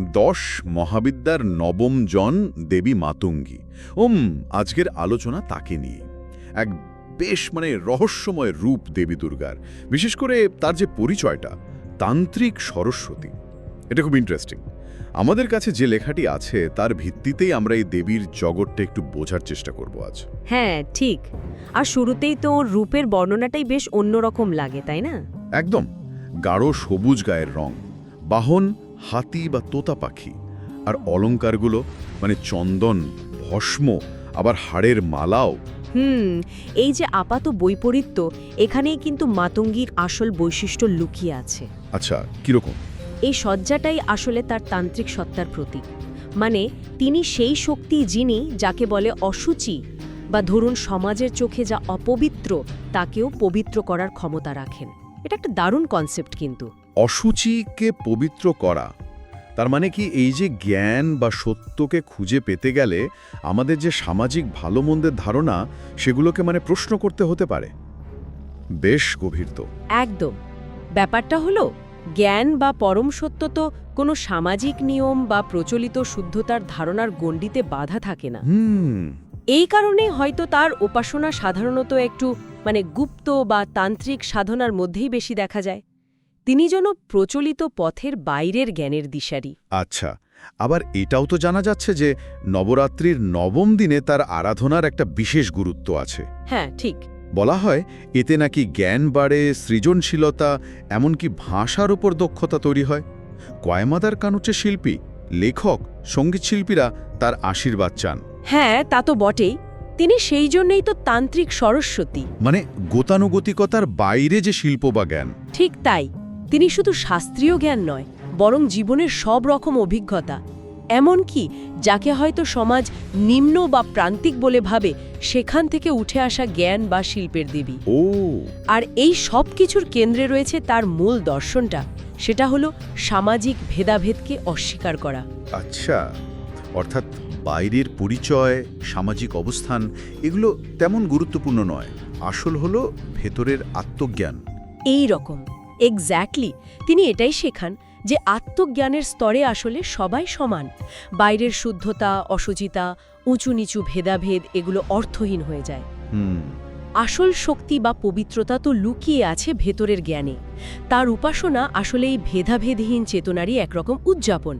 দশ মহাবিদ্যার নবম জন দেবী মাতঙ্গী। ওম আজকের আলোচনা তাকে নিয়ে। এক বেশ মানে রহস্যময় রূপ দেবী দুর্গার। বিশেষ করে তার যে পরিচয়টা তান্ত্রিক সরস্বতী। এটা খুব ইন্টারেস্টিং আমাদের কাছে যে লেখাটি আছে তার ভিত্তিতেই আমরা এই দেবীর জগৎটা একটু বোঝার চেষ্টা করব আজ। হ্যাঁ ঠিক। আর শুরুতেই তো রূপের বর্ণনাটাই বেশ অন্যরকম লাগে তাই না? একদম। গাঢ় সবুজ গায়ের রং। বাহন হাতি বা তোতা পাখি। আর অলঙ্কারগুলো মানে চন্দন ভস্ম আবার হাড়ের মালাও। হুম এই যে আপাত বৈপরীত্য এখানেই কিন্তু মাতঙ্গীর আসল বৈশিষ্ট্য লুকিয়ে আছে। আচ্ছা কীরকম? এই সজ্জাটাই আসলে তার তান্ত্রিক সত্তার প্রতীক। মানে তিনি সেই শক্তি যিনি যাকে বলে অসুচি বা ধরুন সমাজের চোখে যা অপবিত্র তাকেও পবিত্র করার ক্ষমতা রাখেন। এটা একটা দারুণ কনসেপ্ট কিন্তু। অসুচিকে পবিত্র করা। তার মানে কি এই যে জ্ঞান বা সত্যকে খুঁজে পেতে গেলে আমাদের যে সামাজিক ভালো মন্দের ধারণা সেগুলোকে মানে প্রশ্ন করতে হতে পারে। বেশ গভীর তো। একদম। ব্যাপারটা হলো জ্ঞান বা পরম সত্য তো কোনো সামাজিক নিয়ম বা প্রচলিত শুদ্ধতার ধারণার গণ্ডিতে বাধা থাকে না। এই কারণে হয়তো তার উপাসনা সাধারণত একটু মানে গুপ্ত বা তান্ত্রিক সাধনার মধ্যেই বেশি দেখা যায়। তিনি যেন প্রচলিত পথের বাইরের জ্ঞানের দিশারি। আচ্ছা আবার এটাও তো জানা যাচ্ছে যে নবরাত্রির নবম দিনে তার আরাধনার একটা বিশেষ গুরুত্ব আছে। হ্যাঁ ঠিক। বলা হয় এতে নাকি জ্ঞান বাড়ে সৃজনশীলতা এমনকি ভাষার উপর দক্ষতা তৈরি হয়। কয়মাদার কানুচে শিল্পী লেখক সঙ্গীতশিল্পীরা তার আশীর্বাদ চান। হ্যাঁ তা তো বটেই। তিনি সেই জন্যই তো তান্ত্রিক সরস্বতী। মানে গতানুগতিকতার বাইরে যে শিল্প বা জ্ঞান। ঠিক তাই। তিনি শুধু শাস্ত্রীয় জ্ঞান নয় বরং জীবনের সব রকম অভিজ্ঞতা। এমনকি যাকে হয়তো সমাজ নিম্ন বা প্রান্তিক বলে ভাবে সেখান থেকে উঠে আসা জ্ঞান বা শিল্পের দেবী। ও। আর এই সব কিছুর কেন্দ্রে রয়েছে তার মূল দর্শনটা সেটা হলো সামাজিক ভেদাভেদকে অস্বীকার করা। আচ্ছা অর্থাৎ বাইরের পরিচয় সামাজিক অবস্থান এগুলো তেমন গুরুত্বপূর্ণ নয় আসল হলো ভেতরের আত্মজ্ঞান। এই রকম। এক্স্যাক্টলি তিনি এটাই শেখান যে আত্মজ্ঞানের স্তরে আসলে সবাই সমান। বাইরের শুদ্ধতা অসুচিতা উঁচু নিচু ভেদাভেদ এগুলো অর্থহীন হয়ে যায়। আসল শক্তি বা পবিত্রতা তো লুকিয়ে আছে ভেতরের জ্ঞানে। তার উপাসনা আসলে এই ভেদাভেদহীন চেতনারই একরকম উদযাপন।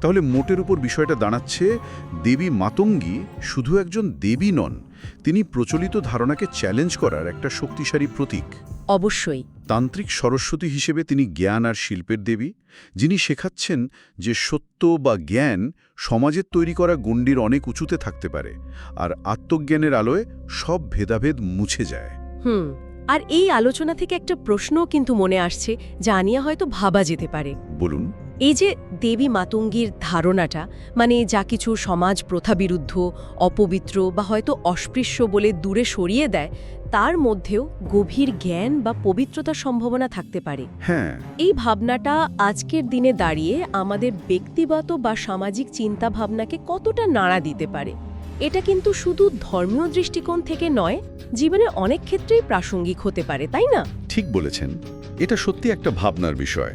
তাহলে মোটের উপর বিষয়টা দাঁড়াচ্ছে দেবী মাতঙ্গী শুধু একজন দেবী নন তিনি প্রচলিত ধারণাকে চ্যালেঞ্জ করার একটা শক্তিশালী প্রতীক। অবশ্যই। তান্ত্রিক সরস্বতী হিসেবে তিনি জ্ঞান আর শিল্পের দেবী যিনি শেখাচ্ছেন যে সত্য বা জ্ঞান সমাজের তৈরি করা গণ্ডির অনেক উঁচুতে থাকতে পারে আর আত্মজ্ঞানের আলোয় সব ভেদাভেদ মুছে যায়। হুম আর এই আলোচনা থেকে একটা প্রশ্নও কিন্তু মনে আসছে যা নিয়ে হয়তো ভাবা যেতে পারে। বলুন। এই যে দেবী মাতঙ্গীর ধারণাটা মানে যা কিছু সমাজ প্রথা বিরুদ্ধ অপবিত্র বা হয়তো অস্পৃশ্য বলে দূরে সরিয়ে দেয় তার মধ্যেও গভীর জ্ঞান বা পবিত্রতার সম্ভাবনা থাকতে পারে। হ্যাঁ। এই ভাবনাটা আজকের দিনে দাঁড়িয়ে আমাদের ব্যক্তিগত বা সামাজিক চিন্তা ভাবনাকে কতটা নাড়া দিতে পারে। এটা কিন্তু শুধু ধর্মীয় দৃষ্টিকোণ থেকে নয় জীবনে অনেক ক্ষেত্রেই প্রাসঙ্গিক হতে পারে তাই না? ঠিক বলেছেন। এটা সত্যি একটা ভাবনার বিষয়।